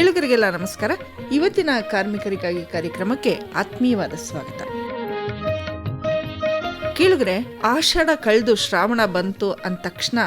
ಕೇಳುಗರಿಗೆಲ್ಲ ನಮಸ್ಕಾರ. ಇವತ್ತಿನ ಕಾರ್ಮಿಕರಿಗಾಗಿ ಕಾರ್ಯಕ್ರಮಕ್ಕೆ ಆತ್ಮೀಯವಾದ ಸ್ವಾಗತ. ಕೇಳುಗರೆ, ಆಷಾಢ ಕಳೆದು ಶ್ರಾವಣ ಬಂತು ಅಂದ ತಕ್ಷಣ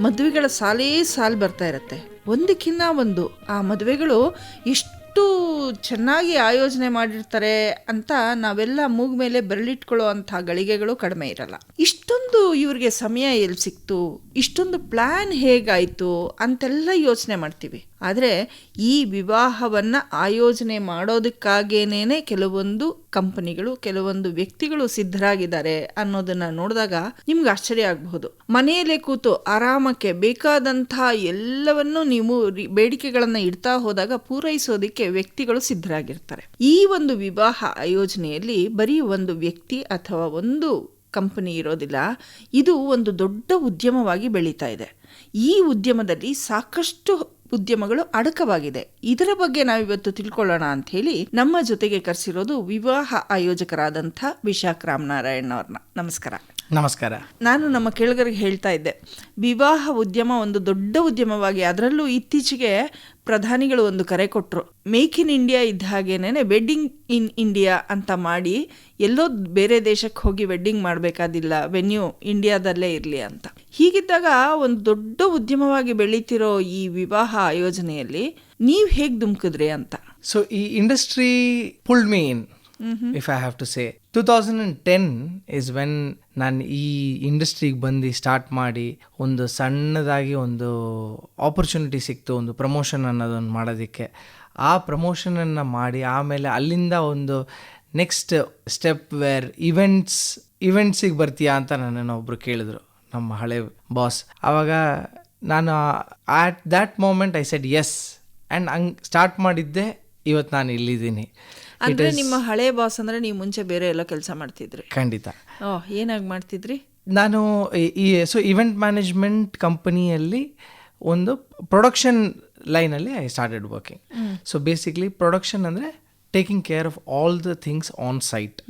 ಮದುವೆಗಳ ಸಾಲೇ ಸಾಲು ಬರ್ತಾ ಇರತ್ತೆ. ಒಂದಕ್ಕಿಂತ ಒಂದು. ಆ ಮದುವೆಗಳು ಎಷ್ಟು ಚೆನ್ನಾಗಿ ಆಯೋಜನೆ ಮಾಡಿರ್ತಾರೆ ಅಂತ ನಾವೆಲ್ಲ ಮೂಗ್ ಮೇಲೆ ಬೆರಳಿಟ್ಕೊಳ್ಳೋ ಅಂಥ ಗಳಿಗೆಗಳು ಕಡಿಮೆ ಇರಲ್ಲ. ಇಷ್ಟೊಂದು ಇವ್ರಿಗೆ ಸಮಯ ಎಲ್ಲಿ ಸಿಕ್ತು? ಇಷ್ಟೊಂದು ಪ್ಲಾನ್ ಹೇಗಾಯ್ತು? ಅಂತೆಲ್ಲ ಯೋಚನೆ ಮಾಡ್ತೀವಿ. ಆದರೆ ಈ ವಿವಾಹವನ್ನ ಆಯೋಜನೆ ಮಾಡೋದಕ್ಕಾಗೇನೇನೆ ಕೆಲವೊಂದು ಕಂಪನಿಗಳು, ಕೆಲವೊಂದು ವ್ಯಕ್ತಿಗಳು ಸಿದ್ಧರಾಗಿದ್ದಾರೆ ಅನ್ನೋದನ್ನ ನೋಡಿದಾಗ ನಿಮ್ಗೆ ಆಶ್ಚರ್ಯ ಆಗಬಹುದು. ಮನೆಯಲ್ಲೇ ಕೂತು ಆರಾಮಕ್ಕೆ ಬೇಕಾದಂತಹ ಎಲ್ಲವನ್ನೂ ನೀವು ಬೇಡಿಕೆಗಳನ್ನು ಬೇಡಿಕೆಗಳನ್ನ ಇಡ್ತಾ ಹೋದಾಗ ಪೂರೈಸೋದಕ್ಕೆ ವ್ಯಕ್ತಿಗಳು ಸಿದ್ಧರಾಗಿರ್ತಾರೆ. ಈ ಒಂದು ವಿವಾಹ ಆಯೋಜನೆಯಲ್ಲಿ ಬರೀ ಒಂದು ವ್ಯಕ್ತಿ ಅಥವಾ ಒಂದು ಕಂಪನಿ ಇರೋದಿಲ್ಲ, ಇದು ಒಂದು ದೊಡ್ಡ ಉದ್ಯಮವಾಗಿ ಬೆಳೀತಾ ಇದೆ. ಈ ಉದ್ಯಮದಲ್ಲಿ ಸಾಕಷ್ಟು ಉದ್ಯಮಗಳು ಅಡಕವಾಗಿದೆ. ಇದರ ಬಗ್ಗೆ ನಾವಿವತ್ತು ತಿಳ್ಕೊಳ್ಳೋಣ ಅಂತ ಹೇಳಿ ನಮ್ಮ ಜೊತೆಗೆ ಕರೆಸಿರೋದು ವಿವಾಹ ಆಯೋಜಕರಾದಂಥ ವಿಶಾಖ ರಾಮನಾರಾಯಣ್ ಅವ್ರನ್ನ. ನಮಸ್ಕಾರ. ನಮಸ್ಕಾರ. ನಾನು ನಮ್ಮ ಕೇಳುಗರಿಗೆ ಹೇಳ್ತಾ ಇದ್ದೆ ವಿವಾಹ ಉದ್ಯಮ ಒಂದು ದೊಡ್ಡ ಉದ್ಯಮವಾಗಿ ಅದರಲ್ಲೂ ಇತ್ತೀಚೆಗೆ ಪ್ರಧಾನಿಗಳು ಒಂದು ಕರೆ ಕೊಟ್ಟರು ಮೇಕ್ ಇನ್ ಇಂಡಿಯಾ ಇದ್ದ ಹಾಗೇನೆ ವೆಡ್ಡಿಂಗ್ ಇನ್ ಇಂಡಿಯಾ ಅಂತ ಮಾಡಿ ಎಲ್ಲೋ ಬೇರೆ ದೇಶಕ್ಕೆ ಹೋಗಿ ವೆಡ್ಡಿಂಗ್ ಮಾಡಬೇಕಾದಿಲ್ಲ ವೆನ್ಯೂ ಇಂಡಿಯಾದಲ್ಲೇ ಇರಲಿ ಅಂತ. ಹೀಗಿದ್ದಾಗ ಒಂದು ದೊಡ್ಡ ಉದ್ಯಮವಾಗಿ ಬೆಳೀತಿರೋ ಈ ವಿವಾಹ ಆಯೋಜನೆಯಲ್ಲಿ ನೀವು ಹೇಗೆ ಧುಮುಕಿದ್ರಿ ಅಂತ. ಸೊ ಈ industry pulled me in if I have to say two thousand and ten is when ನಾನು ಈ ಇಂಡಸ್ಟ್ರಿಗೆ ಬಂದು ಸ್ಟಾರ್ಟ್ ಮಾಡಿ ಒಂದು ಸಣ್ಣದಾಗಿ ಒಂದು ಆಪರ್ಚುನಿಟಿ ಸಿಕ್ತು, ಒಂದು ಪ್ರಮೋಷನ್ ಅನ್ನೋದನ್ನು ಮಾಡೋದಕ್ಕೆ. ಆ ಪ್ರಮೋಷನನ್ನು ಮಾಡಿ ಆಮೇಲೆ ಅಲ್ಲಿಂದ ಒಂದು ನೆಕ್ಸ್ಟ್ ಸ್ಟೆಪ್ ವೇರ್ ಇವೆಂಟ್ಸ್ ಇವೆಂಟ್ಸಿಗೆ ಬರ್ತೀಯಾ ಅಂತ ನನ್ನನ್ನು ಒಬ್ಬರು ಕೇಳಿದ್ರು, ನಮ್ಮ ಹಳೆ ಬಾಸ್ ಆವಾಗ ನಾನು at that moment I said yes and ಹಂಗೆ ಸ್ಟಾರ್ಟ್ ಮಾಡಿದ್ದೆ ಇವತ್ತು ನಾನು ಇಲ್ಲಿದ್ದೀನಿ. ಅಂದ್ರೆ ನಿಮ್ಮ ಹಳೆ ಬಾಸ್ ಅಂದ್ರೆ ನೀವು ಮುಂಚೆ ಬೇರೆ ಎಲ್ಲ ಕೆಲಸ ಮಾಡ್ತಿದ್ರಿ. ಖಂಡಿತ. ಓ ಏನಾಗಿ ಮಾಡ್ತಿದ್ರಿ? ನಾನು ಈ- ಈ ಸೊ ಇವೆಂಟ್ ಮ್ಯಾನೇಜ್ಮೆಂಟ್ ಕಂಪನಿಯಲ್ಲಿ ಒಂದು ಪ್ರೊಡಕ್ಷನ್ ಲೈನಲ್ಲಿ I started working so basically production ಅಂದರೆ taking care of all the things on site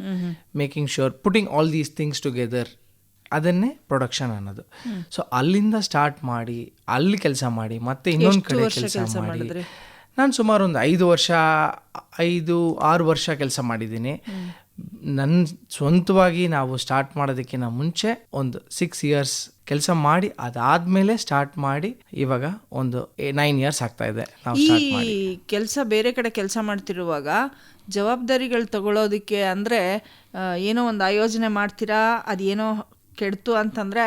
making sure putting all these things together ಅದನ್ನೇ ಪ್ರೊಡಕ್ಷನ್ ಅನ್ನೋದು. ಸೊ ಅಲ್ಲಿಂದ ಸ್ಟಾರ್ಟ್ ಮಾಡಿ ಅಲ್ಲಿ ಕೆಲಸ ಮಾಡಿ ಮತ್ತೆ ಇನ್ನೊಂದು ಕಡೆ ಕೆಲಸ ಮಾಡಿ. ನಾನು ಸುಮಾರು ಒಂದು ಐದು ವರ್ಷ ಐದು ಆರು ವರ್ಷ ಕೆಲಸ ಮಾಡಿದ್ದೀನಿ. ನನ್ನ ಸ್ವಂತವಾಗಿ ನಾವು ಸ್ಟಾರ್ಟ್ ಮಾಡೋದಕ್ಕಿಂತ ಮುಂಚೆ ಒಂದು ಸಿಕ್ಸ್ ಇಯರ್ಸ್ ಕೆಲಸ ಮಾಡಿ ಅದಾದ್ಮೇಲೆ ಸ್ಟಾರ್ಟ್ ಮಾಡಿ ಇವಾಗ ಒಂದು ನೈನ್ ಇಯರ್ಸ್ ಆಗ್ತಾ ಇದೆ ನಾವು ಈ ಕೆಲಸ ಬೇರೆ ಕಡೆ ಕೆಲಸ ಮಾಡ್ತಿರುವಾಗ ಜವಾಬ್ದಾರಿಗಳು ತಗೊಳ್ಳೋದಕ್ಕೆ ಅಂದರೆ ಏನೋ ಒಂದು ಆಯೋಜನೆ ಮಾಡ್ತೀರಾ ಅದೇನೋ ಕೆಡ್ತು ಅಂತಂದರೆ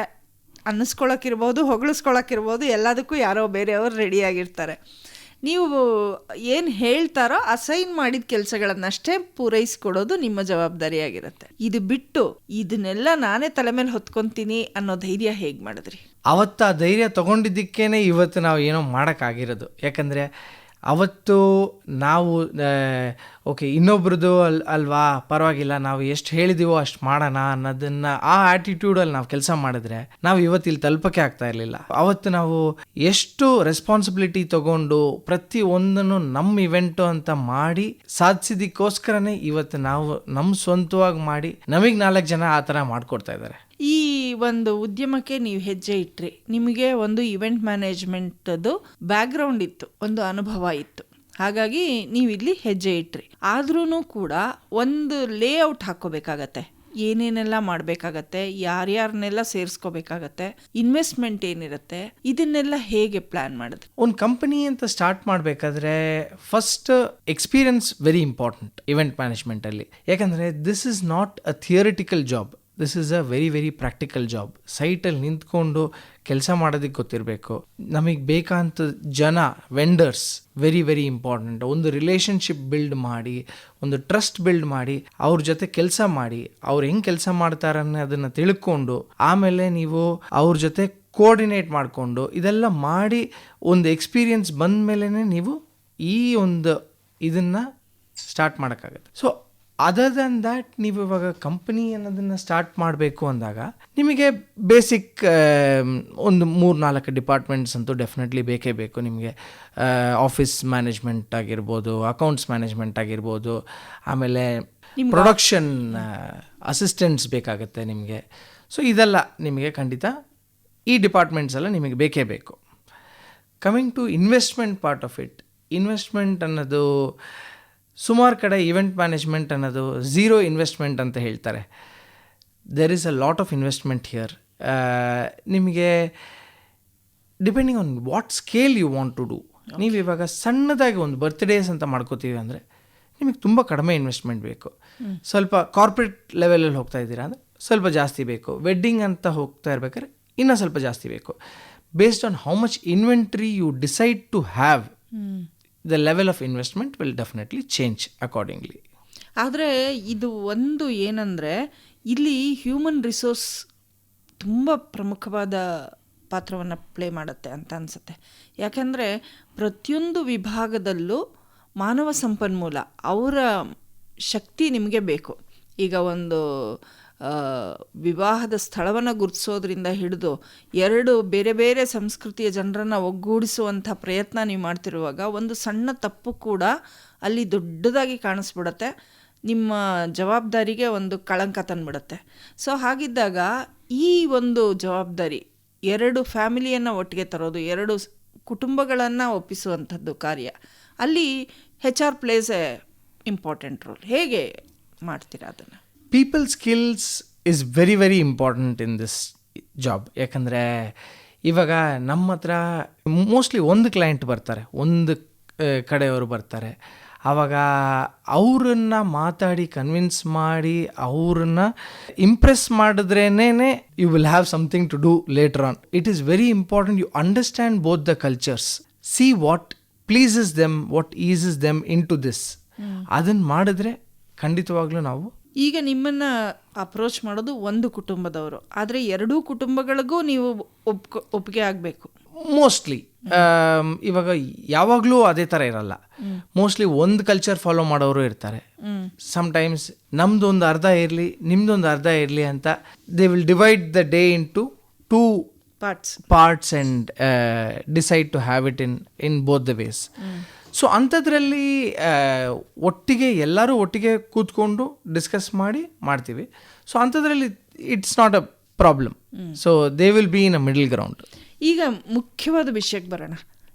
ಅನ್ನಿಸ್ಕೊಳಕ್ಕಿರ್ಬೋದು ಹೊಗಳಿಸ್ಕೊಳಕ್ಕಿರ್ಬೋದು ಎಲ್ಲದಕ್ಕೂ ಯಾರೋ ಬೇರೆಯವರು ರೆಡಿಯಾಗಿರ್ತಾರೆ ನೀವು ಏನು ಹೇಳ್ತಾರೋ ಅಸೈನ್ ಮಾಡಿದ ಕೆಲಸಗಳನ್ನಷ್ಟೇ ಪೂರೈಸಿಕೊಡೋದು ನಿಮ್ಮ ಜವಾಬ್ದಾರಿಯಾಗಿರುತ್ತೆ. ಇದು ಬಿಟ್ಟು ಇದನ್ನೆಲ್ಲ ನಾನೇ ತಲೆ ಮೇಲೆ ಹೊತ್ಕೊಂತೀನಿ ಅನ್ನೋ ಧೈರ್ಯ ಹೇಗೆ ಮಾಡಿದ್ರಿ? ಅವತ್ತು ಆ ಧೈರ್ಯ ತಗೊಂಡಿದ್ದಕ್ಕೇನೆ ಇವತ್ತು ನಾವು ಏನೋ ಮಾಡೋಕ್ಕಾಗಿರೋದು. ಯಾಕಂದರೆ ಅವತ್ತು ನಾವು ಓಕೆ ಇನ್ನೊಬ್ರದ್ದು ಅಲ್, ಅಲ್ವಾ? ಪರವಾಗಿಲ್ಲ, ನಾವು ಎಷ್ಟು ಹೇಳಿದೀವೋ ಅಷ್ಟು ಮಾಡೋಣ ಅನ್ನೋದನ್ನ ಆ ಆ್ಯಟಿಟ್ಯೂಡಲ್ಲಿ ನಾವು ಕೆಲಸ ಮಾಡಿದ್ರೆ ನಾವು ಇವತ್ತಿಲ್ಲಿ ತಲುಪಕ್ಕೆ ಆಗ್ತಾ ಇರಲಿಲ್ಲ. ಅವತ್ತು ನಾವು ಎಷ್ಟು ರೆಸ್ಪಾನ್ಸಿಬಿಲಿಟಿ ತಗೊಂಡು ಪ್ರತಿ ಒಂದನ್ನು ನಮ್ಮ ಇವೆಂಟು ಅಂತ ಮಾಡಿ ಸಾಧಿಸಿದಕ್ಕೋಸ್ಕರನೇ ಇವತ್ತು ನಾವು ನಮ್ಮ ಸ್ವಂತವಾಗಿ ಮಾಡಿ ನಮಗೆ ನಾಲ್ಕು ಜನ ಆ ಥರ ಮಾಡಿಕೊಡ್ತಾ ಇದ್ದಾರೆ. ಈ ಒಂದು ಉದ್ಯಮಕ್ಕೆ ನೀವು ಹೆಜ್ಜೆ ಇಟ್ರಿ. ನಿಮಗೆ ಒಂದು ಇವೆಂಟ್ ಮ್ಯಾನೇಜ್ಮೆಂಟ್ದು ಬ್ಯಾಕ್ಗ್ರೌಂಡ್ ಇತ್ತು, ಒಂದು ಅನುಭವ ಇತ್ತು. ಹಾಗಾಗಿ ನೀವು ಇಲ್ಲಿ ಹೆಜ್ಜೆ ಇಟ್ರಿ. ಆದ್ರೂ ಕೂಡ ಒಂದು ಲೇಔಟ್ ಹಾಕೋಬೇಕಾಗತ್ತೆ ಏನೇನೆಲ್ಲ ಮಾಡಬೇಕಾಗತ್ತೆ ಯಾರ್ಯಾರನ್ನೆಲ್ಲ ಸೇರಿಸ್ಕೋಬೇಕಾಗತ್ತೆ ಇನ್ವೆಸ್ಟ್ಮೆಂಟ್ ಏನಿರುತ್ತೆ, ಇದನ್ನೆಲ್ಲ ಹೇಗೆ ಪ್ಲಾನ್ ಮಾಡಿದ್ರೆ ಒಂದು ಕಂಪನಿ ಅಂತ ಸ್ಟಾರ್ಟ್ ಮಾಡಬೇಕಾದ್ರೆ first experience very important event ಮ್ಯಾನೇಜ್ಮೆಂಟಲ್ಲಿ ಯಾಕಂದರೆ this is not a theoretical job this is a very very practical job ಸೈಟಲ್ಲಿ ನಿಂತ್ಕೊಂಡು ಕೆಲಸ ಮಾಡೋದಕ್ಕೆ ಗೊತ್ತಿರಬೇಕು. ನಮಗೆ ಬೇಕಾದಂಥ ಜನ ವೆಂಡರ್ಸ್ ವೆರಿ ವೆರಿ ಇಂಪಾರ್ಟೆಂಟ್ ಒಂದು ರಿಲೇಷನ್ಶಿಪ್ ಬಿಲ್ಡ್ ಮಾಡಿ, ಒಂದು ಟ್ರಸ್ಟ್ ಬಿಲ್ಡ್ ಮಾಡಿ, ಅವ್ರ ಜೊತೆ ಕೆಲಸ ಮಾಡಿ, ಅವ್ರು ಹೆಂಗೆ ಕೆಲಸ ಮಾಡ್ತಾರೆ ಅದನ್ನು ತಿಳ್ಕೊಂಡು, ಆಮೇಲೆ ನೀವು ಅವ್ರ ಜೊತೆ ಕೋಆರ್ಡಿನೇಟ್ ಮಾಡಿಕೊಂಡು, ಇದೆಲ್ಲ ಮಾಡಿ ಒಂದು ಎಕ್ಸ್ಪೀರಿಯನ್ಸ್ ಬಂದ ಮೇಲೇ ನೀವು ಈ ಒಂದು ಇದನ್ನು ಸ್ಟಾರ್ಟ್ ಮಾಡೋಕ್ಕಾಗತ್ತೆ. ಸೊ ಅದರ್ ದನ್ ದ್ಯಾಟ್ ನೀವು ಇವಾಗ ಕಂಪನಿ ಅನ್ನೋದನ್ನು ಸ್ಟಾರ್ಟ್ ಮಾಡಬೇಕು ಅಂದಾಗ ನಿಮಗೆ ಬೇಸಿಕ್ ಒಂದು ಮೂರು ನಾಲ್ಕು ಡಿಪಾರ್ಟ್ಮೆಂಟ್ಸ್ ಅಂತೂ ಡೆಫಿನೆಟ್ಲಿ ಬೇಕೇ ಬೇಕು. ನಿಮಗೆ ಆಫೀಸ್ ಮ್ಯಾನೇಜ್ಮೆಂಟ್ ಆಗಿರ್ಬೋದು ಅಕೌಂಟ್ಸ್ ಮ್ಯಾನೇಜ್ಮೆಂಟ್ ಆಗಿರ್ಬೋದು ಆಮೇಲೆ ಪ್ರೊಡಕ್ಷನ್ ಅಸಿಸ್ಟೆಂಟ್ಸ್ ಬೇಕಾಗುತ್ತೆ ನಿಮಗೆ. ಸೊ ಇದೆಲ್ಲ ನಿಮಗೆ ಖಂಡಿತ ಈ ಡಿಪಾರ್ಟ್ಮೆಂಟ್ಸ್ ಎಲ್ಲ ನಿಮಗೆ ಬೇಕೇ ಬೇಕು. Coming to investment part of it investment ಅನ್ನೋದು ಸುಮಾರು ಕಡೆ ಇವೆಂಟ್ ಮ್ಯಾನೇಜ್ಮೆಂಟ್ ಅನ್ನೋದು ಝೀರೋ ಇನ್ವೆಸ್ಟ್ಮೆಂಟ್ ಅಂತ ಹೇಳ್ತಾರೆ. There is a lot of investment here ನಿಮಗೆ depending on what scale you want to do ನೀವು ಇವಾಗ ಸಣ್ಣದಾಗಿ ಒಂದು ಬರ್ತ್ಡೇಸ್ ಅಂತ ಮಾಡ್ಕೋತೀವಿ ಅಂದರೆ ನಿಮಗೆ ತುಂಬ ಕಡಿಮೆ ಇನ್ವೆಸ್ಟ್ಮೆಂಟ್ ಬೇಕು. ಸ್ವಲ್ಪ ಕಾರ್ಪೊರೇಟ್ ಲೆವೆಲಲ್ಲಿ ಹೋಗ್ತಾ ಇದ್ದೀರಾ ಅಂದರೆ ಸ್ವಲ್ಪ ಜಾಸ್ತಿ ಬೇಕು. ವೆಡ್ಡಿಂಗ್ ಅಂತ ಹೋಗ್ತಾ ಇರ್ಬೇಕಾದ್ರೆ ಇನ್ನೂ ಸ್ವಲ್ಪ ಜಾಸ್ತಿ ಬೇಕು. Based on how much inventory you decide to have the level of investment will definitely change accordingly ಆದರೆ ಇದು ಒಂದು ಏನಂದರೆ, ಇಲ್ಲಿ ಹ್ಯೂಮನ್ ರಿಸೋರ್ಸ್ ತುಂಬ ಪ್ರಮುಖವಾದ ಪಾತ್ರವನ್ನು ಪ್ಲೇ ಮಾಡುತ್ತೆ ಅಂತ ಅನಿಸುತ್ತೆ. ಯಾಕೆಂದರೆ, ಪ್ರತಿಯೊಂದು ವಿಭಾಗದಲ್ಲೂ ಮಾನವ ಸಂಪನ್ಮೂಲ, ಅವರ ಶಕ್ತಿ ನಿಮಗೆ ಬೇಕು. ಈಗ ಒಂದು ವಿವಾಹದ ಸ್ಥಳವನ್ನು ಗುರುತಿಸೋದ್ರಿಂದ ಹಿಡಿದು ಎರಡು ಬೇರೆ ಬೇರೆ ಸಂಸ್ಕೃತಿಯ ಜನರನ್ನು ಒಗ್ಗೂಡಿಸುವಂಥ ಪ್ರಯತ್ನ ನೀವು ಮಾಡ್ತಿರುವಾಗ ಒಂದು ಸಣ್ಣ ತಪ್ಪು ಕೂಡ ಅಲ್ಲಿ ದೊಡ್ಡದಾಗಿ ಕಾಣಿಸ್ಬಿಡತ್ತೆ. ನಿಮ್ಮ ಜವಾಬ್ದಾರಿಗೆ ಒಂದು ಕಳಂಕ ತಂದುಬಿಡತ್ತೆ. ಸೊ, ಹಾಗಿದ್ದಾಗ ಈ ಒಂದು ಜವಾಬ್ದಾರಿ ಎರಡು ಫ್ಯಾಮಿಲಿಯನ್ನು ಒಟ್ಟಿಗೆ ತರೋದು, ಎರಡು ಕುಟುಂಬಗಳನ್ನು ಒಪ್ಪಿಸುವಂಥದ್ದು ಕಾರ್ಯ, ಅಲ್ಲಿ H R plays a important role ಹೇಗೆ ಮಾಡ್ತೀರಾ ಅದನ್ನು? People skills is very very important in this job ಯಾಕಂದರೆ ಇವಾಗ ನಮ್ಮ ಹತ್ರ ಮೋಸ್ಟ್ಲಿ ಒಂದು ಕ್ಲೈಂಟ್ ಬರ್ತಾರೆ ಒಂದು ಕಡೆಯವರು ಬರ್ತಾರೆ. ಆವಾಗ ಅವರನ್ನು ಮಾತಾಡಿ ಕನ್ವಿನ್ಸ್ ಮಾಡಿ ಅವ್ರನ್ನ impress ಮಾಡಿದ್ರೇ you will have something to do later on it is very important you understand both the cultures see what pleases them what eases them in to this ಅದನ್ನು ಮಾಡಿದ್ರೆ ಖಂಡಿತವಾಗ್ಲೂ ನಾವು ಈಗ ನಿಮ್ಮನ್ನು ಅಪ್ರೋಚ್ ಮಾಡೋದು ಒಂದು ಕುಟುಂಬದವರು. ಆದರೆ ಎರಡೂ ಕುಟುಂಬಗಳಿಗೂ ನೀವು ಒಪ್ಕೊ ಒಪ್ಪಿಗೆ ಆಗಬೇಕು. ಮೋಸ್ಟ್ಲಿ ಇವಾಗ ಯಾವಾಗಲೂ ಅದೇ ಥರ ಇರಲ್ಲ. ಮೋಸ್ಟ್ಲಿ ಒಂದು ಕಲ್ಚರ್ ಫಾಲೋ ಮಾಡೋರು ಇರ್ತಾರೆ. ಸಮ್ಟೈಮ್ಸ್ ನಮ್ದೊಂದು ಅರ್ಧ ಇರಲಿ ನಿಮ್ದೊಂದು ಅರ್ಧ ಇರಲಿ ಅಂತ they will divide the day in to two parts parts and decide to have it in in both the ways so ಅಂಥದ್ರಲ್ಲಿ ಒಟ್ಟಿಗೆ ಎಲ್ಲರೂ ಒಟ್ಟಿಗೆ ಕೂತ್ಕೊಂಡು ಡಿಸ್ಕಸ್ ಮಾಡಿ ಮಾಡ್ತೀವಿ. ಸೊ ಅಂಥದ್ರಲ್ಲಿ it's not a problem so they will be in a middle ground ಈಗ ಮುಖ್ಯವಾದ ವಿಷಯಕ್ಕೆ ಬರೋಣ.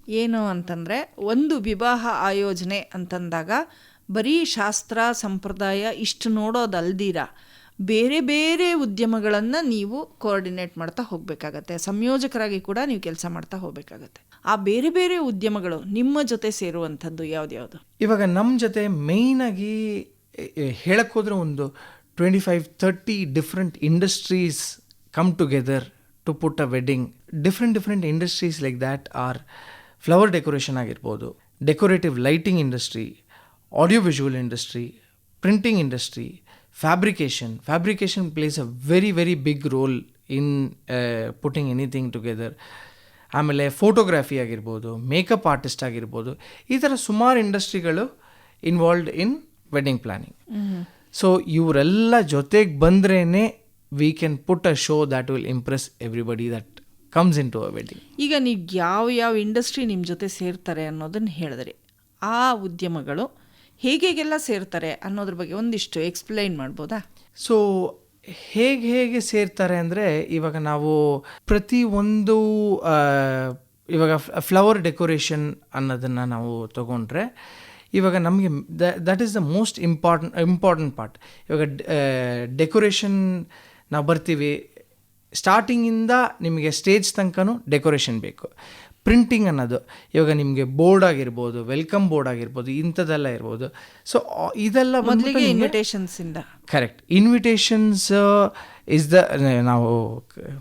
ಏನು ಅಂತಂದರೆ ಒಂದು ವಿವಾಹ ಆಯೋಜನೆ ಅಂತಂದಾಗ ಬರೀ ಶಾಸ್ತ್ರ ಸಂಪ್ರದಾಯ ಇಷ್ಟು ನೋಡೋದಲ್ದಿರ? ಬೇರೆ ಬೇರೆ ಉದ್ಯಮಗಳನ್ನು ನೀವು ಕೋಆರ್ಡಿನೇಟ್ ಮಾಡ್ತಾ ಹೋಗಬೇಕಾಗತ್ತೆ. ಸಂಯೋಜಕರಾಗಿ ಕೂಡ ನೀವು ಕೆಲಸ ಮಾಡ್ತಾ ಹೋಗಬೇಕಾಗತ್ತೆ. ಆ ಬೇರೆ ಬೇರೆ ಉದ್ಯಮಗಳು ನಿಮ್ಮ ಜೊತೆ ಸೇರುವಂಥದ್ದು ಯಾವ್ದ್ಯಾವುದು ಇವಾಗ ನಮ್ಮ ಜೊತೆ ಮೇಯ್ನಾಗಿ ಹೋದರೆ ಒಂದು twenty five thirty different industries come together to put a wedding different different industries like that are flower decoration ಆಗಿರ್ಬೋದು decorative lighting industry audio visual industry printing industry fabrication fabrication plays a very very big role in putting anything together ಆಮೇಲೆ photography ಆಗಿರ್ಬೋದು makeup artist ಆಗಿರ್ಬೋದು ಈ ಥರ ಸುಮಾರು ಇಂಡಸ್ಟ್ರಿಗಳು involved in wedding planning so ಇವರೆಲ್ಲ ಜೊತೆಗೆ ಬಂದ್ರೇ we can put a show that will impress everybody that comes in to a wedding ಈಗ ನೀವು ಯಾವ ಯಾವ ಇಂಡಸ್ಟ್ರಿ ನಿಮ್ಮ ಜೊತೆ ಸೇರ್ತಾರೆ ಅನ್ನೋದನ್ನು ಹೇಳಿದ್ರಿ. ಆ ಉದ್ಯಮಗಳು ಹೇಗೆಲ್ಲ ಸೇರ್ತಾರೆ ಅನ್ನೋದ್ರ ಬಗ್ಗೆ ಒಂದಿಷ್ಟು ಎಕ್ಸ್ಪ್ಲೈನ್ ಮಾಡ್ಬೋದಾ? ಸೊ ಹೇಗೆ ಹೇಗೆ ಸೇರ್ತಾರೆ ಅಂದರೆ ಇವಾಗ ನಾವು ಪ್ರತಿ ಒಂದು ಇವಾಗ ಫ್ಲವರ್ ಡೆಕೋರೇಷನ್ ಅನ್ನೋದನ್ನು ನಾವು ತಗೊಂಡ್ರೆ ಇವಾಗ ನಮಗೆ that is the most important important part ಇವಾಗ ಡೆಕೋರೇಷನ್ ನಾವು ಬರ್ತೀವಿ. ಸ್ಟಾರ್ಟಿಂಗಿಂದ ನಿಮಗೆ ಸ್ಟೇಜ್ ತನಕನೂ ಡೆಕೋರೇಷನ್ ಬೇಕು. ಪ್ರಿಂಟಿಂಗ್ ಅನ್ನೋದು. ಇವಾಗ ನಿಮಗೆ ಬೋರ್ಡ್ ಆಗಿರ್ಬೋದು ವೆಲ್ಕಮ್ ಬೋರ್ಡ್ ಆಗಿರ್ಬೋದು ಇಂಥದ್ದೆಲ್ಲ ಇರ್ಬೋದು. ಸೊ ಇದೆಲ್ಲ ಬಂದ್ಬಿಟ್ಟು ಮೊದಲಿಗೆ ನಿಮ್ಗೆ- ಇನ್ವಿಟೇಷನ್ಸ್ ಇಂದ. ಕರೆಕ್ಟ್ ಇನ್ವಿಟೇಷನ್ಸ್ ಇಸ್ ದ ನಾವು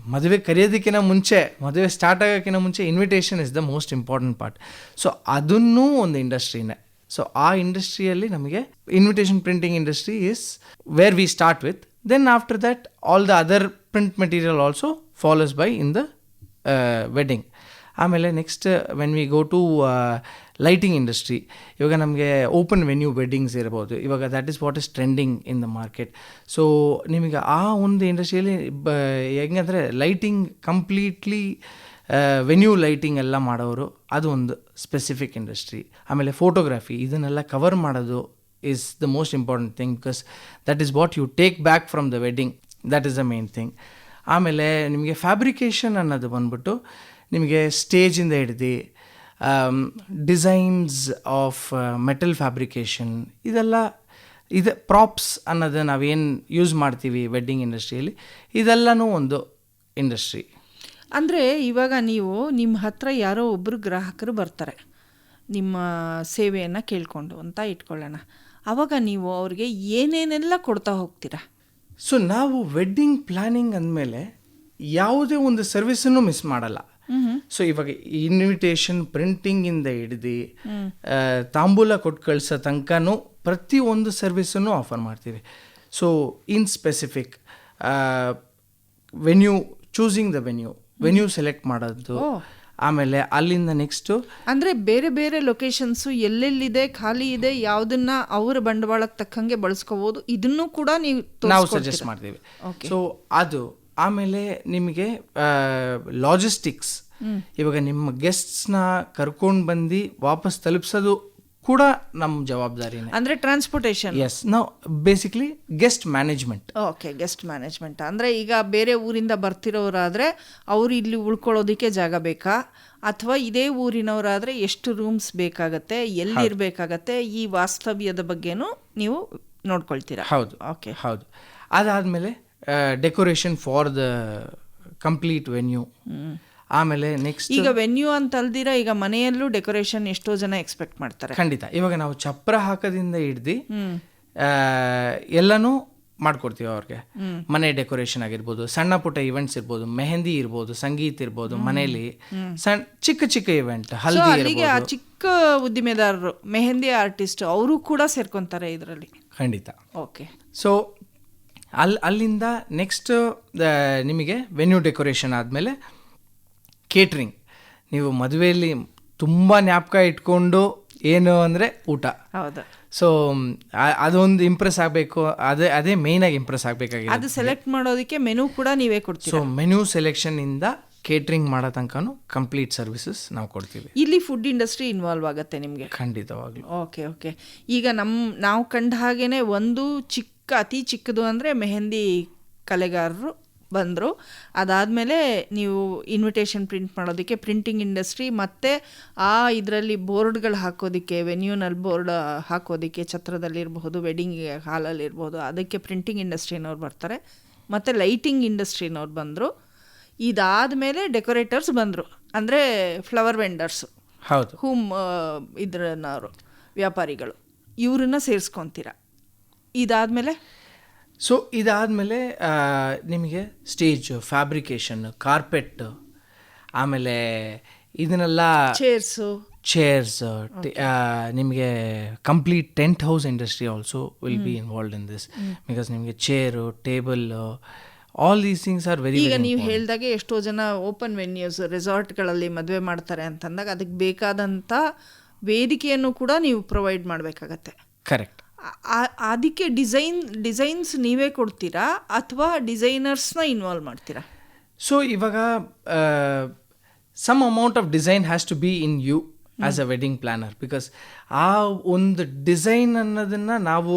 ಮದುವೆ ಕರೆಯೋದಕ್ಕಿಂತ ಮುಂಚೆ ಮದುವೆ ಸ್ಟಾರ್ಟ್ ಆಗೋಕ್ಕಿಂತ ಮುಂಚೆ invitation is the most important part so ಅದನ್ನೂ ಒಂದು ಇಂಡಸ್ಟ್ರಿನೇ ಸೊ ಆ ಇಂಡಸ್ಟ್ರಿಯಲ್ಲಿ ನಮಗೆ invitation printing industry is where we start with then after that all the other print material also follows by in the wedding ಆಮೇಲೆ next when we go to lighting industry ಇವಾಗ ನಮಗೆ open venue weddings ಇರ್ಬೋದು. ಇವಾಗ that is what is trending in the market so ನಿಮಗೆ ಆ ಒಂದು ಇಂಡಸ್ಟ್ರಿಯಲ್ಲಿ ಬ, ಹೆಂಗಂದರೆ ಲೈಟಿಂಗ್ ಕಂಪ್ಲೀಟ್ಲಿ ವೆನ್ಯೂ ಲೈಟಿಂಗ್ ಎಲ್ಲ ಮಾಡೋರು, ಅದು ಒಂದು ಸ್ಪೆಸಿಫಿಕ್ ಇಂಡಸ್ಟ್ರಿ ಆಮೇಲೆ ಫೋಟೋಗ್ರಫಿ ಇದನ್ನೆಲ್ಲ ಕವರ್ ಮಾಡೋದು is the most important thing because that is what you take back from the wedding that is the main thing ಆಮೇಲೆ ನಿಮಗೆ ಫ್ಯಾಬ್ರಿಕೇಷನ್ ಅನ್ನೋದು ಬಂದ್ಬಿಟ್ಟು ನಿಮಗೆ ಸ್ಟೇಜಿಂದ ಹಿಡ್ದು ಡಿಸೈನ್ಸ್ ಆಫ್ ಮೆಟಲ್ ಫ್ಯಾಬ್ರಿಕೇಷನ್ ಇದೆಲ್ಲ ಇದು ಪ್ರಾಪ್ಸ್ ಅನ್ನೋದು ನಾವೇನು ಯೂಸ್ ಮಾಡ್ತೀವಿ ವೆಡ್ಡಿಂಗ್ ಇಂಡಸ್ಟ್ರಿಯಲ್ಲಿ ಇದೆಲ್ಲನೂ ಒಂದು ಇಂಡಸ್ಟ್ರಿ. ಅಂದರೆ ಇವಾಗ ನೀವು ನಿಮ್ಮ ಹತ್ರ ಯಾರೋ ಒಬ್ಬರು ಗ್ರಾಹಕರು ಬರ್ತಾರೆ ನಿಮ್ಮ ಸೇವೆಯನ್ನು ಕೇಳಿಕೊಂಡು ಅಂತ ಇಟ್ಕೊಳ್ಳೋಣ. ಆವಾಗ ನೀವು ಅವ್ರಿಗೆ ಏನೇನೆಲ್ಲ ಕೊಡ್ತಾ ಹೋಗ್ತೀರಾ? ಸೊ ನಾವು ವೆಡ್ಡಿಂಗ್ ಪ್ಲ್ಯಾನಿಂಗ್ ಅಂದಮೇಲೆ ಯಾವುದೇ ಒಂದು ಸರ್ವಿಸನ್ನು ಮಿಸ್ ಮಾಡಲ್ಲ. ಸೊ ಇವಾಗ ಇನ್ವಿಟೇಷನ್ ಪ್ರಿಂಟಿಂಗಿಂದ ಹಿಡ್ದು ತಾಂಬೂಲ ಕೊಟ್ಟು ಕಳ್ಸೋ ತನಕನೂ ಒಂದು ಸರ್ವಿಸನ್ನು ಆಫರ್ ಮಾಡ್ತೀವಿ. So in specific venue choosing the venue venue select ಮಾಡೋದು ಆಮೇಲೆ ಅಲ್ಲಿಂದ ನೆಕ್ಸ್ಟು ಅಂದರೆ ಬೇರೆ ಬೇರೆ ಲೊಕೇಶನ್ಸು ಎಲ್ಲೆಲ್ಲಿದೆ ಖಾಲಿ ಇದೆ ಯಾವುದನ್ನ ಅವರ ಬಂಡವಾಳಕ್ಕೆ ತಕ್ಕಂಗೆ ಬಳಸ್ಕೋಬೋದು ಇದನ್ನು ಕೂಡ ನೀವು ನಾವು? ಸಜೆಸ್ಟ್ ಮಾಡ್ತೀವಿ. ಸೊ ಅದು ಆಮೇಲೆ ನಿಮಗೆ ಲಾಜಿಸ್ಟಿಕ್ಸ್ ಇವಾಗ ನಿಮ್ಮ ಗೆಸ್ಟ್ಸ್ನ ಕರ್ಕೊಂಡು ಬಂದು ವಾಪಸ್ ತಲುಪಿಸೋದು ಕೂಡ ನಮ್ಮ ಜವಾಬ್ದಾರಿನೇ. ಅಂದ್ರೆ ಟ್ರಾನ್ಸ್ಪೋರ್ಟೇಷನ್ ಎಸ್ ನಾವು basically guest management okay guest management ಅಂದರೆ ಈಗ ಬೇರೆ ಊರಿಂದ ಬರ್ತಿರೋರಾದರೆ ಅವರು ಇಲ್ಲಿ ಉಳ್ಕೊಳ್ಳೋದಕ್ಕೆ ಜಾಗ ಬೇಕಾ? ಅಥವಾ ಇದೇ ಊರಿನವರಾದರೆ ಎಷ್ಟು ರೂಮ್ಸ್ ಬೇಕಾಗತ್ತೆ? ಎಲ್ಲಿರಬೇಕಾಗತ್ತೆ? ಈ ವಾಸ್ತವ್ಯದ ಬಗ್ಗೆನೂ ನೀವು ನೋಡ್ಕೊಳ್ತೀರಾ? ಹೌದು. ಓಕೆ ಹೌದು. ಅದಾದಮೇಲೆ decoration for the complete venue ಆಮೇಲೆ ನೆಕ್ಸ್ಟ್ ಈಗ ವೆನ್ಯೂ ಅಂತ ಅಲ್ದಿರ ಈಗ ಮನೆಯಲ್ಲೂ ಡೆಕೋರೇಷನ್ ಎಷ್ಟೋ ಜನ ಎಕ್ಸ್ಪೆಕ್ಟ್ ಮಾಡ್ತಾರೆ. ಖಂಡಿತ. ಇವಾಗ ನಾವು ಚಪ್ರ ಹಾಕೋದಿಂದ ಹಿಡ್ದು ಎಲ್ಲನೂ ಮಾಡ್ಕೊಡ್ತೀವಿ ಅವ್ರಿಗೆ. ಮನೆ ಡೆಕೋರೇಷನ್ ಆಗಿರ್ಬೋದು ಸಣ್ಣ ಪುಟ್ಟ ಇವೆಂಟ್ಸ್ ಇರ್ಬೋದು ಮೆಹಂದಿ ಇರ್ಬೋದು ಸಂಗೀತ ಇರ್ಬೋದು ಮನೇಲಿ ಸಣ್ಣ ಚಿಕ್ಕ ಚಿಕ್ಕ ಇವೆಂಟ್ ಹಲ್ದಿ ಚಿಕ್ಕ ಉದ್ದಿಮೆದಾರರು ಮೆಹಂದಿ ಆರ್ಟಿಸ್ಟ್ ಅವರು ಕೂಡ ಸೇರ್ಕೊಂತಾರೆ ಇದರಲ್ಲಿ. ಖಂಡಿತ. ಓಕೆ ಸೊ ಅಲ್ಲಿ ಅಲ್ಲಿಂದ ನೆಕ್ಸ್ಟ್ ನಿಮಗೆ ವೆನ್ಯೂ ಡೆಕೋರೇಷನ್ ಆದಮೇಲೆ ಕೇಟ್ರಿಂಗ್ ನೀವು ಮದುವೆಯಲ್ಲಿ ತುಂಬ ಜ್ಞಾಪಕ ಇಟ್ಕೊಂಡು ಏನು ಅಂದರೆ ಊಟ. ಹೌದು. ಸೊ ಅದೊಂದು ಇಂಪ್ರೆಸ್ ಆಗಬೇಕು. ಅದೇ ಅದೇ ಮೇಯ್ನಾಗಿ ಇಂಪ್ರೆಸ್ ಆಗಬೇಕಾಗಿದೆ ಅದು ಸೆಲೆಕ್ಟ್ ಮಾಡೋದಕ್ಕೆ ಮೆನು ಕೂಡ ನೀವೇ ಕೊಡ್ತೀವಿ ಸೊ ಸೆಲೆಕ್ಷನ್ ಸೆಲೆಕ್ಷನ್ನಿಂದ ಕೇಟ್ರಿಂಗ್ ಮಾಡೋ ತನಕನೂ ಕಂಪ್ಲೀಟ್ ಸರ್ವಿಸಸ್ ನಾವು ಕೊಡ್ತೀವಿ. ಇಲ್ಲಿ ಫುಡ್ ಇಂಡಸ್ಟ್ರಿ ಇನ್ವಾಲ್ವ್ ಆಗುತ್ತೆ ನಿಮಗೆ? ಖಂಡಿತವಾಗ್ಲೂ. ಓಕೆ ಓಕೆ ಈಗ ನಮ್ಮ ನಾವು ಕಂಡ ಹಾಗೇನೆ ಒಂದು ಚಿಕ್ಕ ಅತಿ ಚಿಕ್ಕದು ಅಂದರೆ ಮೆಹಂದಿ ಕಲೆಗಾರರು ಬಂದರು. ಅದಾದಮೇಲೆ ನೀವು ಇನ್ವಿಟೇಷನ್ ಪ್ರಿಂಟ್ ಮಾಡೋದಕ್ಕೆ ಪ್ರಿಂಟಿಂಗ್ ಇಂಡಸ್ಟ್ರಿ ಮತ್ತು ಆ ಇದರಲ್ಲಿ ಬೋರ್ಡ್ಗಳು ಹಾಕೋದಕ್ಕೆ ವೆನ್ಯೂನಲ್ಲಿ ಬೋರ್ಡ್ ಹಾಕೋದಕ್ಕೆ ಛತ್ರದಲ್ಲಿರಬಹುದು ವೆಡ್ಡಿಂಗ್ ಹಾಲಲ್ಲಿರ್ಬೋದು ಅದಕ್ಕೆ ಪ್ರಿಂಟಿಂಗ್ ಇಂಡಸ್ಟ್ರಿನವ್ರು ಬರ್ತಾರೆ. ಮತ್ತು ಲೈಟಿಂಗ್ ಇಂಡಸ್ಟ್ರಿನವ್ರು ಬಂದರು. ಇದಾದಮೇಲೆ ಡೆಕೋರೇಟರ್ಸ್ ಬಂದರು. ಅಂದರೆ ಫ್ಲವರ್ ವೆಂಡರ್ಸು ಹೌದು. ಹೂಮ್ ಇದ್ರನ್ನವರು ವ್ಯಾಪಾರಿಗಳು. ಇವ್ರನ್ನ ಸೇರಿಸ್ಕೊತೀರ. ಇದಾದಮೇಲೆ? ಸೊ ಇದಾದಮೇಲೆ ನಿಮಗೆ ಸ್ಟೇಜ್ ಫ್ಯಾಬ್ರಿಕೇಷನ್ ಕಾರ್ಪೆಟ್ ಆಮೇಲೆ ಇದನ್ನೆಲ್ಲ ಚೇರ್ಸು ಚೇರ್ಸ್ ನಿಮಗೆ complete tent house industry also will be involved in this because ನಿಮಗೆ chair table all these things are very ಈಗ ನೀವು ಹೇಳಿದಾಗೆ ಎಷ್ಟೋ ಜನ ಓಪನ್ ವೆನ್ಯೂಸ್ ರೆಸಾರ್ಟ್ಗಳಲ್ಲಿ ಮದುವೆ ಮಾಡ್ತಾರೆ ಅಂತಂದಾಗ ಅದಕ್ಕೆ ಬೇಕಾದಂಥ ವೇದಿಕೆಯನ್ನು ಕೂಡ ನೀವು ಪ್ರೊವೈಡ್ ಮಾಡಬೇಕಾಗತ್ತೆ. ಕರೆಕ್ಟ್ ಅದಕ್ಕೆ ಡಿಸೈನ್ ಡಿಸೈನ್ಸ್ ನೀವೇ ಕೊಡ್ತೀರಾ ಅಥವಾ ಡಿಸೈನರ್ಸ್ನ ಇನ್ವಾಲ್ವ್ ಮಾಡ್ತೀರಾ? ಸೊ ಇವಾಗ some amount of design has to be in you as a wedding planner because ಆ ಒಂದು ಡಿಸೈನ್ ಅನ್ನೋದನ್ನು ನಾವು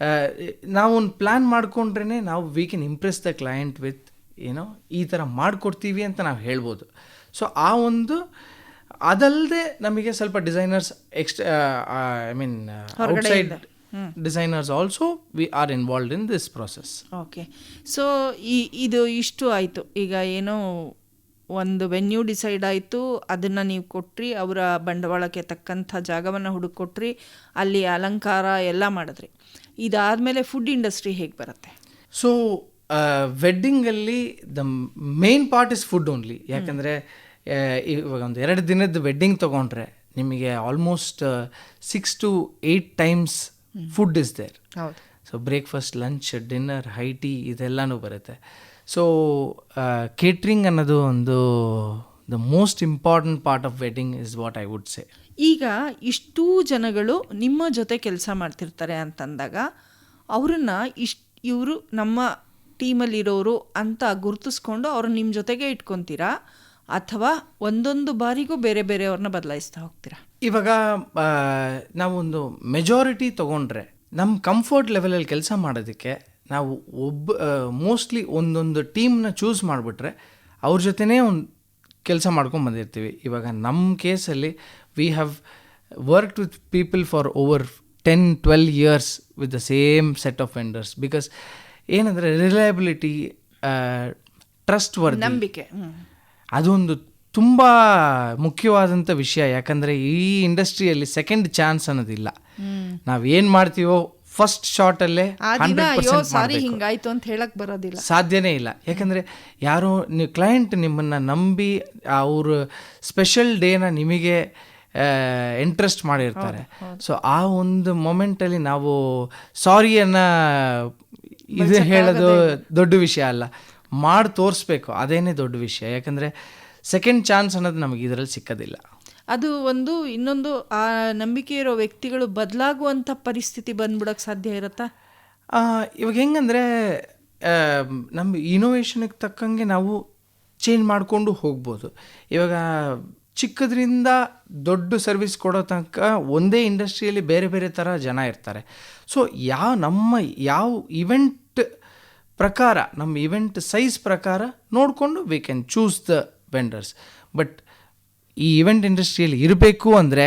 ನಾವೊಂದು ನಾವು ಒಂದು ಪ್ಲ್ಯಾನ್ ಮಾಡಿಕೊಂಡ್ರೇ ನಾವು we can impress the client with ಏನೋ ಈ ಥರ ಮಾಡಿಕೊಡ್ತೀವಿ ಅಂತ ನಾವು ಹೇಳ್ಬೋದು. ಸೊ ಆ ಒಂದು ಅದಲ್ಲದೆ ನಮಗೆ ಸ್ವಲ್ಪ designers ಎಕ್ಸ್ಟ್ I mean outside designers also we are involved in this process okay so ಈ ಇದು ಇಷ್ಟು ಆಯಿತು. ಈಗ ಏನೋ ಒಂದು ವೆನ್ಯೂ ಡಿಸೈಡ್ ಆಯಿತು. ಅದನ್ನು ನೀವು ಕೊಟ್ರಿ ಅವರ ಬಂಡವಾಳಕ್ಕೆ ತಕ್ಕಂಥ ಜಾಗವನ್ನು ಹುಡುಕೊಟ್ರಿ ಅಲ್ಲಿ ಅಲಂಕಾರ ಎಲ್ಲ ಮಾಡಿದ್ರಿ. ಇದಾದಮೇಲೆ ಫುಡ್ ಇಂಡಸ್ಟ್ರಿ ಹೇಗೆ ಬರುತ್ತೆ? So ವೆಡ್ಡಿಂಗಲ್ಲಿ the main part is food only ಯಾಕಂದರೆ ಇವಾಗ ಒಂದು ಎರಡು ದಿನದ ವೆಡ್ಡಿಂಗ್ ತೊಗೊಂಡ್ರೆ ನಿಮಗೆ almost six to eight times food is there so breakfast lunch dinner high tea ಇದೆಲ್ಲನೂ ಬರುತ್ತೆ. ಸೊ ಕೇಟ್ರಿಂಗ್ ಅನ್ನೋದು ಒಂದು the most important part of wedding is what I would say ಈಗ ಇಷ್ಟೂ ಜನಗಳು ನಿಮ್ಮ ಜೊತೆ ಕೆಲಸ ಮಾಡ್ತಿರ್ತಾರೆ ಅಂತಂದಾಗ ಅವ್ರನ್ನ ಇಷ್ಟು ಇವರು ನಮ್ಮ ಟೀಮಲ್ಲಿರೋರು ಅಂತ ಗುರುತಿಸ್ಕೊಂಡು ಅವ್ರನ್ನ ನಿಮ್ಮ ಜೊತೆಗೆ ಇಟ್ಕೊತೀರಾ? ಅಥವಾ ಒಂದೊಂದು ಬಾರಿಗೂ ಬೇರೆ ಬೇರೆಯವ್ರನ್ನ ಬದಲಾಯಿಸ್ತಾ ಹೋಗ್ತೀರಾ? ಇವಾಗ ನಾವೊಂದು ಮೆಜಾರಿಟಿ ತೊಗೊಂಡ್ರೆ ನಮ್ಮ ಕಂಫರ್ಟ್ ಲೆವೆಲಲ್ಲಿ ಕೆಲಸ ಮಾಡೋದಕ್ಕೆ ನಾವು ಒಬ್ಬ ಮೋಸ್ಟ್ಲಿ ಒಂದೊಂದು ಟೀಮ್ನ ಚೂಸ್ ಮಾಡಿಬಿಟ್ರೆ ಅವ್ರ ಜೊತೆನೇ ಒಂದು ಕೆಲಸ ಮಾಡ್ಕೊಂಡು ಬಂದಿರ್ತೀವಿ ಇವಾಗ ನಮ್ಮ ಕೇಸಲ್ಲಿ we have work with people for over ten twelve years with the same set of vendors because ಏನಂದರೆ ರಿಲಯಬಿಲಿಟಿ ಟ್ರಸ್ಟ್ ವರ್ಕ್ ನಂಬಿಕೆ. ಅದೊಂದು ತುಂಬ ಮುಖ್ಯವಾದಂಥ ವಿಷಯ. ಯಾಕಂದರೆ ಈ ಇಂಡಸ್ಟ್ರಿಯಲ್ಲಿ ಸೆಕೆಂಡ್ ಚಾನ್ಸ್ ಅನ್ನೋದಿಲ್ಲ. ನಾವು ಏನು ಮಾಡ್ತೀವೋ ಫಸ್ಟ್ ಶಾರ್ಟಲ್ಲೇ ಸಾರಿ ಹಿಂಗಾಯ್ತು ಅಂತ ಹೇಳಕ್ ಬರೋದಿಲ್ಲ. ಸಾಧ್ಯನೇ ಇಲ್ಲ. ಯಾಕಂದರೆ ಯಾರು ನೀವು ಕ್ಲೈಂಟ್ ನಿಮ್ಮನ್ನು ನಂಬಿ ಅವರು ಸ್ಪೆಷಲ್ ಡೇನ ನಿಮಗೆ ಇಂಟ್ರೆಸ್ಟ್ ಮಾಡಿರ್ತಾರೆ. ಸೊ ಆ ಒಂದು ಮೊಮೆಂಟಲ್ಲಿ ನಾವು ಸಾರಿಯನ್ನು ಇದು ಹೇಳೋದು ದೊಡ್ಡ ವಿಷಯ ಅಲ್ಲ. ಮಾಡಿ ತೋರಿಸ್ಬೇಕು. ಅದೇನೇ ದೊಡ್ಡ ವಿಷಯ. ಯಾಕಂದರೆ ಸೆಕೆಂಡ್ ಚಾನ್ಸ್ ಅನ್ನೋದು ನಮಗೆ ಇದರಲ್ಲಿ ಸಿಕ್ಕೋದಿಲ್ಲ. ಅದು ಒಂದು ಇನ್ನೊಂದು ಆ ನಂಬಿಕೆ ಇರೋ ವ್ಯಕ್ತಿಗಳು ಬದಲಾಗುವಂಥ ಪರಿಸ್ಥಿತಿ ಬಂದ್ಬಿಡೋಕ್ಕೆ ಸಾಧ್ಯ ಇರುತ್ತಾ? ಇವಾಗ ಹೆಂಗಂದರೆ ನಮ್ಮ ಇನೋವೇಷನ್ಗೆ ತಕ್ಕಂಗೆ ನಾವು ಚೇಂಜ್ ಮಾಡಿಕೊಂಡು ಹೋಗ್ಬೋದು. ಇವಾಗ ಚಿಕ್ಕದ್ರಿಂದ ದೊಡ್ಡ ಸರ್ವಿಸ್ ಕೊಡೋ ತನಕ ಒಂದೇ ಇಂಡಸ್ಟ್ರಿಯಲ್ಲಿ ಬೇರೆ ಬೇರೆ ಥರ ಜನ ಇರ್ತಾರೆ. ಸೊ ಯಾವ ನಮ್ಮ ಯಾವ ಇವೆಂಟ್ ಪ್ರಕಾರ ನಮ್ಮ ಇವೆಂಟ್ ಸೈಜ್ ಪ್ರಕಾರ ನೋಡಿಕೊಂಡು we can choose the vendors but ಈ ಇವೆಂಟ್ ಇಂಡಸ್ಟ್ರಿಯಲ್ಲಿ ಇರಬೇಕು ಅಂದರೆ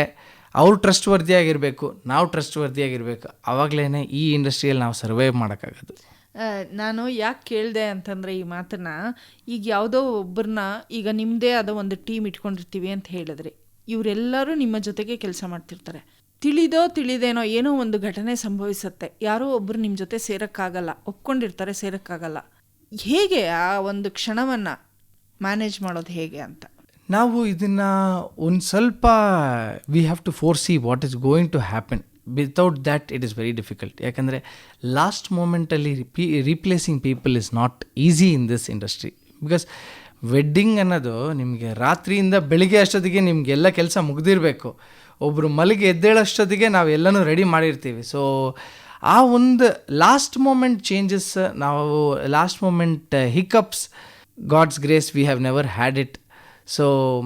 ಅವ್ರು ಟ್ರಸ್ಟ್ ವರ್ದಿಯಾಗಿರಬೇಕು ನಾವು ಟ್ರಸ್ಟ್ ವರ್ದಿಯಾಗಿರಬೇಕು ಆವಾಗಲೇ ಈ ಇಂಡಸ್ಟ್ರಿಯಲ್ಲಿ ನಾವು ಸರ್ವೈವ್ ಮಾಡೋಕ್ಕಾಗೋದು. ನಾನು ಯಾಕೆ ಕೇಳಿದೆ ಅಂತಂದರೆ ಈ ಮಾತನ್ನ, ಈಗ ಯಾವುದೋ ಒಬ್ಬರನ್ನ ಈಗ ನಿಮ್ಮದೇ ಆದ ಒಂದು ಟೀಮ್ ಇಟ್ಕೊಂಡಿರ್ತೀವಿ ಅಂತ ಹೇಳಿದ್ರೆ, ಇವರೆಲ್ಲರೂ ನಿಮ್ಮ ಜೊತೆಗೆ ಕೆಲಸ ಮಾಡ್ತಿರ್ತಾರೆ. ತಿಳಿದೋ ತಿಳಿದೇನೋ ಏನೋ ಒಂದು ಘಟನೆ ಸಂಭವಿಸುತ್ತೆ. ಯಾರೋ ಒಬ್ಬರು ನಿಮ್ಮ ಜೊತೆ ಸೇರೋಕ್ಕಾಗಲ್ಲ, ಒಪ್ಕೊಂಡಿರ್ತಾರೆ ಸೇರೋಕ್ಕಾಗಲ್ಲ. ಹೇಗೆ ಆ ಒಂದು ಕ್ಷಣವನ್ನು ಮ್ಯಾನೇಜ್ ಮಾಡೋದು ಹೇಗೆ ಅಂತ. ನಾವು ಇದನ್ನು ಒಂದು ಸ್ವಲ್ಪ we have to foresee what is going to happen without that it is very difficult ಯಾಕಂದರೆ ಲಾಸ್ಟ್ ಮೂಮೆಂಟಲ್ಲಿ ರಿಪಿ replacing people is not easy in this industry because wedding ಅನ್ನೋದು ನಿಮಗೆ ರಾತ್ರಿಯಿಂದ ಬೆಳಿಗ್ಗೆ ಅಷ್ಟೊತ್ತಿಗೆ ನಿಮಗೆಲ್ಲ ಕೆಲಸ ಮುಗ್ದಿರಬೇಕು. ಒಬ್ಬರು ಮಲಗಿ ಎದ್ದೇಳೋಷ್ಟೊತ್ತಿಗೆ ನಾವು ಎಲ್ಲನೂ ರೆಡಿ ಮಾಡಿರ್ತೀವಿ. ಸೊ ಆ ಒಂದು ಲಾಸ್ಟ್ ಮೂಮೆಂಟ್ ಚೇಂಜಸ್ ನಾವು last moment hiccups God's grace we have never had it so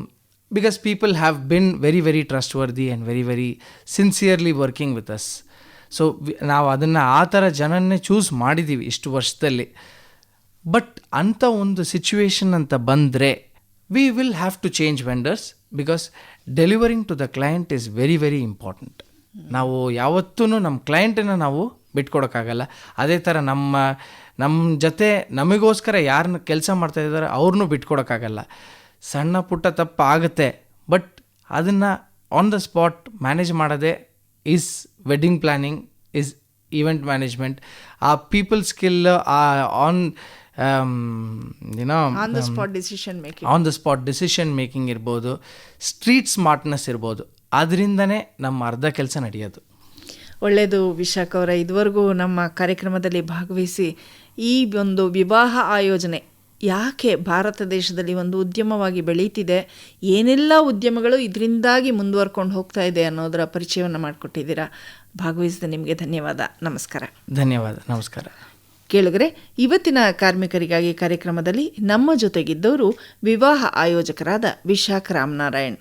because people have been very very trustworthy and very very sincerely working with us so ನಾವು ಅದನ್ನು ಆ ಥರ ಜನನ್ನೇ choose ಮಾಡಿದ್ದೀವಿ ಇಷ್ಟು ವರ್ಷದಲ್ಲಿ. ಬಟ್ ಅಂಥ ಒಂದು ಸಿಚುವೇಶನ್ ಅಂತ ಬಂದರೆ we will have to change vendors because delivering to the client is very very important ನಾವು ಯಾವತ್ತೂ ನಮ್ಮ ಕ್ಲೈಂಟನ್ನು ನಾವು ಬಿಟ್ಕೊಡೋಕ್ಕಾಗಲ್ಲ. ಅದೇ ಥರ ನಮ್ಮ ನಮ್ಮ ಜೊತೆ ನಮಗೋಸ್ಕರ ಯಾರನ್ನ ಕೆಲಸ ಮಾಡ್ತಾ ಇದ್ದಾರೆ ಅವ್ರನ್ನೂ ಬಿಟ್ಕೊಡೋಕ್ಕಾಗಲ್ಲ. ಸಣ್ಣ ಪುಟ್ಟ ತಪ್ಪು ಆಗುತ್ತೆ ಬಟ್ ಅದನ್ನು ಆನ್ ದ ಸ್ಪಾಟ್ ಮ್ಯಾನೇಜ್ ಮಾಡೋದೇ is wedding planning is event management ಆ ಪೀಪಲ್ ಸ್ಕಿಲ್ ಆ ಆನ್ ಏನೋ on the spot decision making on the spot decision making ಇರ್ಬೋದು ಸ್ಟ್ರೀಟ್ ಸ್ಮಾರ್ಟ್ನೆಸ್ ಇರ್ಬೋದು ಅದರಿಂದನೇ ನಮ್ಮ ಅರ್ಧ ಕೆಲಸ ನಡೆಯೋದು. ಒಳ್ಳೆಯದು ವಿಶಾಖ ಅವರ ಇದುವರೆಗೂ ನಮ್ಮ ಕಾರ್ಯಕ್ರಮದಲ್ಲಿ ಭಾಗವಹಿಸಿ ಈ ಒಂದು ವಿವಾಹ ಆಯೋಜನೆ ಯಾಕೆ ಭಾರತ ದೇಶದಲ್ಲಿ ಒಂದು ಉದ್ಯಮವಾಗಿ ಬೆಳೀತಿದೆ? ಏನೆಲ್ಲ ಉದ್ಯಮಗಳು ಇದರಿಂದಾಗಿ ಮುಂದುವರ್ಕೊಂಡು ಹೋಗ್ತಾ ಇದೆ ಅನ್ನೋದರ ಪರಿಚಯವನ್ನು ಮಾಡಿಕೊಟ್ಟಿದ್ದೀರಾ? ಭಾಗವಹಿಸಿದ ನಿಮಗೆ ಧನ್ಯವಾದ. ನಮಸ್ಕಾರ. ಧನ್ಯವಾದ. ನಮಸ್ಕಾರ. ಕೇಳಿದ್ರೆ ಇವತ್ತಿನ ಕಾರ್ಮಿಕರಿಗಾಗಿ ಕಾರ್ಯಕ್ರಮದಲ್ಲಿ ನಮ್ಮ ಜೊತೆಗಿದ್ದವರು ವಿವಾಹ ಆಯೋಜಕರಾದ ವಿಶಾಖ ರಾಮನಾರಾಯಣ್.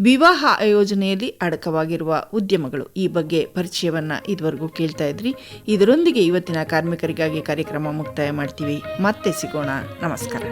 ವಿವಾಹ ಆಯೋಜನೆಯಲ್ಲಿ ಅಡಕವಾಗಿರುವ ಉದ್ಯಮಗಳು. ಈ ಬಗ್ಗೆ ಪರಿಚಯವನ್ನು ಇದುವರೆಗೂ ಕೇಳ್ತಾ ಇದ್ರಿ. ಇದರೊಂದಿಗೆ ಇವತ್ತಿನ ಕಾರ್ಮಿಕರಿಗಾಗಿ ಕಾರ್ಯಕ್ರಮ ಮುಕ್ತಾಯ ಮಾಡ್ತೀವಿ. ಮತ್ತೆ ಸಿಗೋಣ. ನಮಸ್ಕಾರ.